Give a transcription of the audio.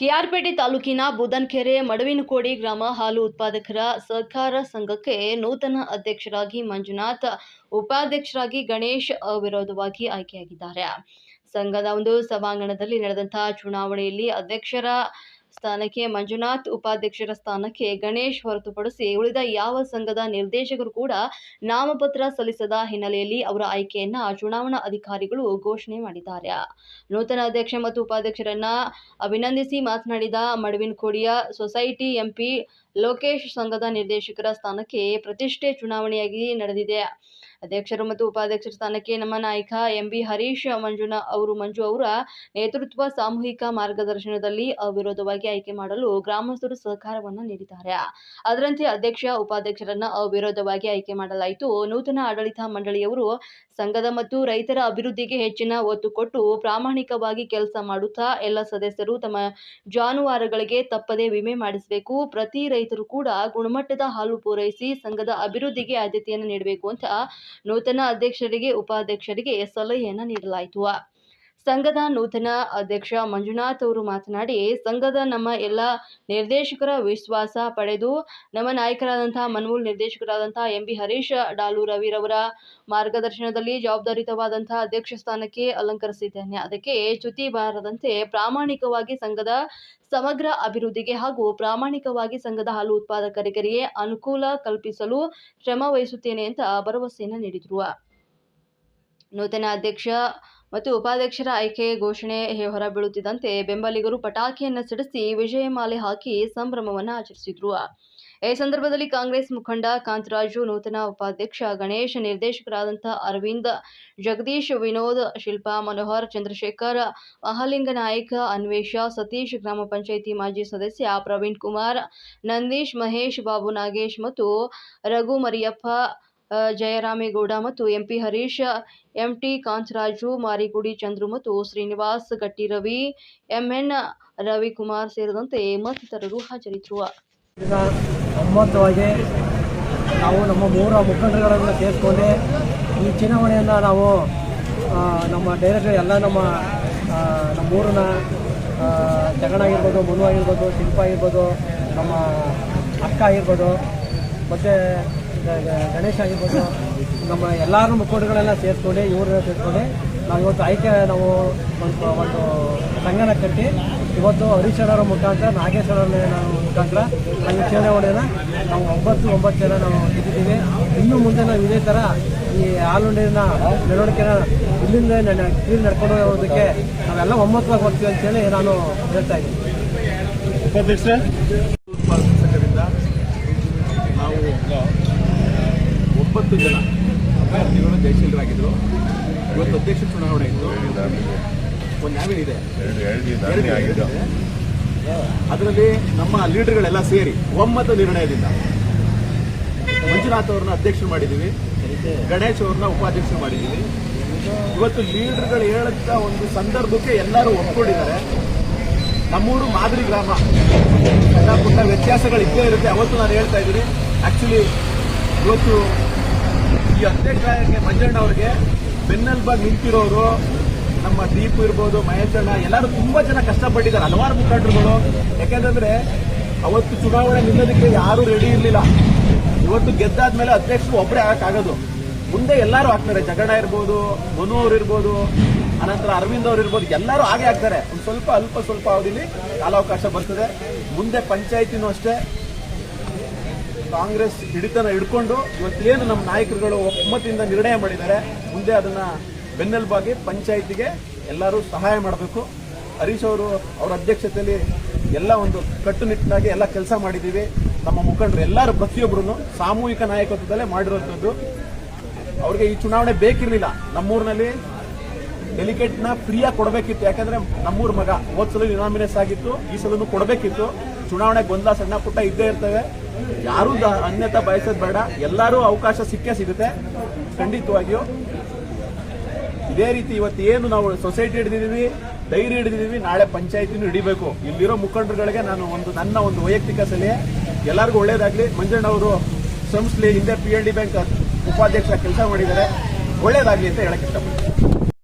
ಕೆಆರ್ಪೇಟೆ ತಾಲೂಕಿನ ಬುದನ್ಕೆರೆ ಮಡವಿನಕೋಡಿ ಗ್ರಾಮ ಹಾಲು ಉತ್ಪಾದಕರ ಸಹಕಾರ ಸಂಘಕ್ಕೆ ನೂತನ ಅಧ್ಯಕ್ಷರಾಗಿ ಮಂಜುನಾಥ್, ಉಪಾಧ್ಯಕ್ಷರಾಗಿ ಗಣೇಶ್ ಅವಿರೋಧವಾಗಿ ಆಯ್ಕೆಯಾಗಿದ್ದಾರೆ. ಸಂಘದ ಒಂದು ಸಭಾಂಗಣದಲ್ಲಿ ನಡೆದಂತಹ ಚುನಾವಣೆಯಲ್ಲಿ ಅಧ್ಯಕ್ಷರ ಸ್ಥಾನಕ್ಕೆ ಮಂಜುನಾಥ್ ಉಪಾಧ್ಯಕ್ಷರ ಸ್ಥಾನಕ್ಕೆ ಗಣೇಶ್ ಹೊರತುಪಡಿಸಿ ಉಳಿದ ಯಾವ ಸಂಘದ ನಿರ್ದೇಶಕರು ಕೂಡ ನಾಮಪತ್ರ ಸಲ್ಲಿಸದ ಹಿನ್ನೆಲೆಯಲ್ಲಿ ಅವರ ಆಯ್ಕೆಯನ್ನ ಚುನಾವಣಾ ಅಧಿಕಾರಿಗಳು ಘೋಷಣೆ ಮಾಡಿದ್ದಾರೆ. ನೂತನ ಅಧ್ಯಕ್ಷ ಮತ್ತು ಉಪಾಧ್ಯಕ್ಷರನ್ನ ಅಭಿನಂದಿಸಿ ಮಾತನಾಡಿದ ಮಡವಿನಕೋಡಿಯ ಸೊಸೈಟಿ ಎಂಪಿ ಲೋಕೇಶ್ ಸಂಘದ ನಿರ್ದೇಶಕರ ಸ್ಥಾನಕ್ಕೆ ಪ್ರತಿಷ್ಠೆ ಚುನಾವಣೆಯಾಗಿ ನಡೆದಿದೆ. ಅಧ್ಯಕ್ಷರು ಮತ್ತು ಉಪಾಧ್ಯಕ್ಷರ ಸ್ಥಾನಕ್ಕೆ ನಮ್ಮ ನಾಯಕ ಎಂ ಬಿ ಹರೀಶ್ ಮಂಜುನಾ ಅವರು, ಮಂಜು ಅವರ ನೇತೃತ್ವ ಸಾಮೂಹಿಕ ಮಾರ್ಗದರ್ಶನದಲ್ಲಿ ಅವಿರೋಧವಾಗಿ ಆಯ್ಕೆ ಮಾಡಲು ಗ್ರಾಮಸ್ಥರು ಸಹಕಾರವನ್ನು ನೀಡಿದ್ದಾರೆ. ಅದರಂತೆ ಅಧ್ಯಕ್ಷ, ಉಪಾಧ್ಯಕ್ಷರನ್ನ ಅವಿರೋಧವಾಗಿ ಆಯ್ಕೆ ಮಾಡಲಾಯಿತು. ನೂತನ ಆಡಳಿತ ಮಂಡಳಿಯವರು ಸಂಘದ ಮತ್ತು ರೈತರ ಅಭಿವೃದ್ಧಿಗೆ ಹೆಚ್ಚಿನ ಒತ್ತು ಕೊಟ್ಟು ಪ್ರಾಮಾಣಿಕವಾಗಿ ಕೆಲಸ ಮಾಡುತ್ತಾ ಎಲ್ಲ ಸದಸ್ಯರು ತಮ್ಮ ಜಾನುವಾರುಗಳಿಗೆ ತಪ್ಪದೇ ವಿಮೆ ಮಾಡಿಸಬೇಕು. ಪ್ರತಿ ರೈತರು ಕೂಡ ಗುಣಮಟ್ಟದ ಹಾಲು ಪೂರೈಸಿ ಸಂಘದ ಅಭಿವೃದ್ಧಿಗೆ ಆದ್ಯತೆಯನ್ನು ನೀಡಬೇಕು ಅಂತ ನೂತನ ಅಧ್ಯಕ್ಷರಿಗೆ, ಉಪಾಧ್ಯಕ್ಷರಿಗೆ ಸಲಹೆಯನ್ನು ನೀಡಲಾಯಿತು. ಸಂಘದ ನೂತನ ಅಧ್ಯಕ್ಷ ಮಂಜುನಾಥ್ ಅವರು ಮಾತನಾಡಿ, ಸಂಘದ ನಮ್ಮ ಎಲ್ಲ ನಿರ್ದೇಶಕರ ವಿಶ್ವಾಸ ಪಡೆದು, ನಮ್ಮ ನಾಯಕರಾದಂತಹ ಮನ್ಮೂಲ್ ನಿರ್ದೇಶಕರಾದಂತಹ ಎಂ ಬಿ ಹರೀಶ್, ಡಾಲು ರವಿರವರ ಮಾರ್ಗದರ್ಶನದಲ್ಲಿ ಜವಾಬ್ದಾರಿತವಾದಂತಹ ಅಧ್ಯಕ್ಷ ಸ್ಥಾನಕ್ಕೆ ಅಲಂಕರಿಸಿದ್ದೇನೆ. ಅದಕ್ಕೆ ಚ್ಯುತಿ ಬಾರದಂತೆ ಪ್ರಾಮಾಣಿಕವಾಗಿ ಸಂಘದ ಸಮಗ್ರ ಅಭಿವೃದ್ಧಿಗೆ ಹಾಗೂ ಪ್ರಾಮಾಣಿಕವಾಗಿ ಸಂಘದ ಹಾಲು ಉತ್ಪಾದಕರಿಗೆ ಅನುಕೂಲ ಕಲ್ಪಿಸಲು ಶ್ರಮ ವಹಿಸುತ್ತೇನೆ ಅಂತ ಭರವಸೆಯನ್ನು ನೀಡಿದರು. ನೂತನ ಅಧ್ಯಕ್ಷ ಮತ್ತು ಉಪಾಧ್ಯಕ್ಷರ ಆಯ್ಕೆ ಘೋಷಣೆ ಹೊರಬೀಳುತ್ತಿದ್ದಂತೆ ಬೆಂಬಲಿಗರು ಪಟಾಕಿಯನ್ನು ಸಿಡಿಸಿ ವಿಜಯಮಾಲೆ ಹಾಕಿ ಸಂಭ್ರಮವನ್ನು ಆಚರಿಸಿದ್ರು. ಈ ಸಂದರ್ಭದಲ್ಲಿ ಕಾಂಗ್ರೆಸ್ ಮುಖಂಡ ಕಾಂತರಾಜು, ನೂತನ ಉಪಾಧ್ಯಕ್ಷ, ಗಣೇಶ್ ನಿರ್ದೇಶಕರಾದಂಥ ಅರವಿಂದ್, ಜಗದೀಶ್, ವಿನೋದ್, ಶಿಲ್ಪಾ, ಮನೋಹರ್, ಚಂದ್ರಶೇಖರ್, ಮಹಾಲಿಂಗ ನಾಯಕ, ಅನ್ವೇಷ, ಸತೀಶ್, ಗ್ರಾಮ ಪಂಚಾಯಿತಿ ಮಾಜಿ ಸದಸ್ಯ ಪ್ರವೀಣ್ ಕುಮಾರ್, ನಂದೀಶ್, ಮಹೇಶ್ ಬಾಬು ನಾಗೇಶ್ ಮತ್ತು ರಘು ಮರಿಯಪ್ಪ ಜಯರಾಮೇಗೌಡ ಮತ್ತು ಎಂಪಿ ಹರೀಶ್ ಎಂಟಿ ಕಾಂತರಾಜು ಮಾರಿಗುಡಿ ಚಂದ್ರು ಮತ್ತು ಶ್ರೀನಿವಾಸ್ ಗಟ್ಟಿರವಿ ಎಂಎನ್ ರವಿಕುಮಾರ್ ಸೇರಿದಂತೆ ಮತ್ತಿತರರು ಹಾಜರಿದ್ದರು. ನಾವು ನಮ್ಮ ಮೂರ ಮುಖಂಡರುಗಳನ್ನು ಸೇರಿಸ್ಕೊಂಡು ಈ ಚುನಾವಣೆಯನ್ನು ನಾವು ನಮ್ಮ ಡೈರೆಕ್ಟರ್ ಎಲ್ಲ ನಮ್ಮ ಆ, ನಮ್ಮ ಊರಿನ ಆ, ಜಗಣ ಆಗಿರ್ಬೋದು ಮನು ಆಗಿರ್ಬೋದು ಶಿಲ್ಪ ಆಗಿರ್ಬೋದು ನಮ್ಮ ಅಕ್ಕ ಆಗಿರ್ಬೋದು ಮತ್ತು ಗಣೇಶ್ ಆಗಿರ್ಬೋದು, ನಮ್ಮ ಎಲ್ಲರೂ ಮುಖಂಡಗಳೆಲ್ಲ ಸೇರಿಸ್ಕೊಂಡು ಇವ್ರನ್ನ ಸೇರಿಸ್ಕೊಂಡು ನಾವು ಇವತ್ತು ಆಯ್ಕೆ ನಾವು ಒಂದು ಒಂದು ಸಂಘನ ಕಟ್ಟಿ, ಇವತ್ತು ಹರೀಶ್ ಅವರ ಮುಖಾಂತರ ನಾಗೇಶ್ವರ ಮುಖಾಂತರ ನಮ್ಮ ಚುನಾವಣೆನ ನಾವು ಒಂಬತ್ತು ಒಂಬತ್ತು ಜನ ನಾವು ಗೆದ್ದಿದ್ದೀವಿ ಇನ್ನು ಮುಂದೆ ನಾವು ಇದೇ ಥರ ಈ ಹಾಲುಂಡಿನ ಮೆರವಣಿಗೆನ ಇಲ್ಲಿಂದ ಕ್ಲೀನ್ ನಡ್ಕೊಂಡು ಹೋಗೋದಕ್ಕೆ ನಾವೆಲ್ಲ ಒಮ್ಮತವಾಗಿ ಹೋಗ್ತೀವಿ ಅಂತೇಳಿ ನಾನು ಹೇಳ್ತಾ ಇದ್ದೀನಿ. ಒಂಬತ್ತು ಜನ. ಅಭ್ಯರ್ಥಿಗಳು ಜಯಶೀಲರಾಗಿದ್ದರು ಇವತ್ತು ಅಧ್ಯಕ್ಷ ಚುನಾವಣೆ ಇತ್ತು. ಒಂದು ಇದೆ. ಅದರಲ್ಲಿ ನಮ್ಮ ಲೀಡರ್ಗಳೆಲ್ಲ ಸೇರಿ ಒಮ್ಮತ ನಿರ್ಣಯದಿಂದ ಮಂಜುನಾಥ್ ಅವ್ರನ್ನ ಅಧ್ಯಕ್ಷರು ಮಾಡಿದ್ದೀವಿ. ಗಣೇಶ್ ಅವ್ರನ್ನ ಉಪಾಧ್ಯಕ್ಷರು ಮಾಡಿದ್ದೀವಿ. ಇವತ್ತು ಲೀಡರ್ಗಳು ಹೇಳಂತ ಒಂದು ಸಂದರ್ಭಕ್ಕೆ ಎಲ್ಲರೂ ಒಪ್ಕೊಂಡಿದ್ದಾರೆ. ನಮ್ಮೂರು ಮಾದರಿ ಗ್ರಾಮ. ಎಲ್ಲ ಪುಟ್ಟ ವ್ಯತ್ಯಾಸಗಳು ಇದ್ದೇ ಇರುತ್ತೆ. ಅವತ್ತು ನಾನು ಹೇಳ್ತಾ ಇದ್ದೀನಿ. ಆಕ್ಚುಲಿ ಇವತ್ತು ಈ ಅಧ್ಯಕ್ಷರಾಗಿ ಮಂಜಣ್ಣ ಅವ್ರಿಗೆ ಬೆನ್ನೆಲುಬಾಗಿ ನಿಂತಿರೋರು, ನಮ್ಮ ದೀಪ್ ಇರ್ಬೋದು ಮಹೇಶಣ್ಣ ಎಲ್ಲರೂ ತುಂಬಾ ಜನ ಕಷ್ಟಪಟ್ಟಿದ್ದಾರೆ, ಹಲವಾರು ಮುಖಂಡರುಗಳು. ಯಾಕೆಂದ್ರೆ ಅವತ್ತು ಚುನಾವಣೆ ನಿಲ್ಲೋದಕ್ಕೆ ಯಾರು ರೆಡಿ ಇರಲಿಲ್ಲ. ಇವತ್ತು ಗೆದ್ದಾದ್ಮೇಲೆ ಅಧ್ಯಕ್ಷರು ಒಬ್ಬರೇ ಆಗಕ್ಕಾಗೋದು ಮುಂದೆ ಎಲ್ಲರೂ ಹಾಕ್ತಾರೆ. ಜಗಣ ಇರ್ಬೋದು, ಮನು ಅವ್ರು ಇರ್ಬೋದು, ಅನಂತರ ಅರವಿಂದ್ ಅವ್ರು ಇರ್ಬೋದು, ಎಲ್ಲರೂ ಹಾಗೆ ಆಗ್ತಾರೆ ಒಂದು ಸ್ವಲ್ಪ, ಅಲ್ಪ ಸ್ವಲ್ಪ ಅವಧಿಲಿ ಕಾಲಾವಕಾಶ ಬರ್ತದೆ. ಮುಂದೆ ಪಂಚಾಯತಿನೂ ಅಷ್ಟೇ. ಕಾಂಗ್ರೆಸ್ ಹಿಡಿತನ ಹಿಡ್ಕೊಂಡು ಇವತ್ತೇನು ನಮ್ಮ ನಾಯಕರುಗಳು ಒಮ್ಮತದಿಂದ ನಿರ್ಣಯ ಮಾಡಿದ್ದಾರೆ, ಮುಂದೆ ಅದನ್ನ ಬೆನ್ನೆಲುಬಾಗಿ ಪಂಚಾಯತಿಗೆ ಎಲ್ಲರೂ ಸಹಾಯ ಮಾಡಬೇಕು. ಹರೀಶ್ ಅವರು, ಅವರ ಅಧ್ಯಕ್ಷತೆಯಲ್ಲಿ ಎಲ್ಲ ಒಂದು ಕಟ್ಟುನಿಟ್ಟಾಗಿ ಎಲ್ಲ ಕೆಲಸ ಮಾಡಿದ್ದೀವಿ. ನಮ್ಮ ಮುಖಂಡರು ಎಲ್ಲರೂ ಪ್ರತಿಯೊಬ್ಬರು ಸಾಮೂಹಿಕ ನಾಯಕತ್ವದಲ್ಲೇ ಮಾಡಿರುವಂಥದ್ದು. ಅವ್ರಿಗೆ ಈ ಚುನಾವಣೆ ಬೇಕಿರಲಿಲ್ಲ. ನಮ್ಮೂರಿನಲ್ಲಿ ಡೆಲಿಗೇಟ್ನ ಫ್ರೀಯಾಗಿ ಕೊಡಬೇಕಿತ್ತು. ಯಾಕಂದ್ರೆ ನಮ್ಮೂರ್ ಮಗ ಹೋದ್ ಸಲ ನಾಮಿನೇಸ್ ಆಗಿತ್ತು, ಈ ಸಲನು ಕೊಡಬೇಕಿತ್ತು. ಚುನಾವಣೆ ಗೊಂದಲ ಸಣ್ಣ ಪುಟ್ಟ ಇದ್ದೇ ಇರ್ತವೆ. ಯಾರೂ ಅನ್ಯತಾ ಬಯಸೋದು ಬೇಡ. ಎಲ್ಲರೂ ಅವಕಾಶ ಸಿಕ್ಕೇ ಸಿಗುತ್ತೆ. ಖಂಡಿತವಾಗಿಯೂ. ಇದೇ ರೀತಿ ಇವತ್ತು ಏನು ನಾವು ಸೊಸೈಟಿ ಹಿಡಿದಿದ್ದೀವಿ ಧೈರ್ಯ ಹಿಡಿದಿದ್ದೀವಿ ನಾಳೆ ಪಂಚಾಯತಿನೂ ಹಿಡಿಬೇಕು. ಇಲ್ಲಿರೋ ಮುಖಂಡರುಗಳಿಗೆ ನಾನು ಒಂದು ನನ್ನ ಒಂದು ವೈಯಕ್ತಿಕ ಸಲಹೆ. ಎಲ್ಲರಿಗೂ ಒಳ್ಳೇದಾಗ್ಲಿ. ಮಂಜಣ್ಣ ಅವರು ಸಂಸ್ಥೆ ಹಿಂದೆ ಪಿ ಎಲ್ ಡಿ ಬ್ಯಾಂಕ್ ಉಪಾಧ್ಯಕ್ಷ ಕೆಲಸ ಮಾಡಿದ್ದಾರೆ. ಒಳ್ಳೇದಾಗ್ಲಿ ಅಂತ ಹೇಳಕ್ಕೆ ಇಷ್ಟಪಡ್ತೀನಿ.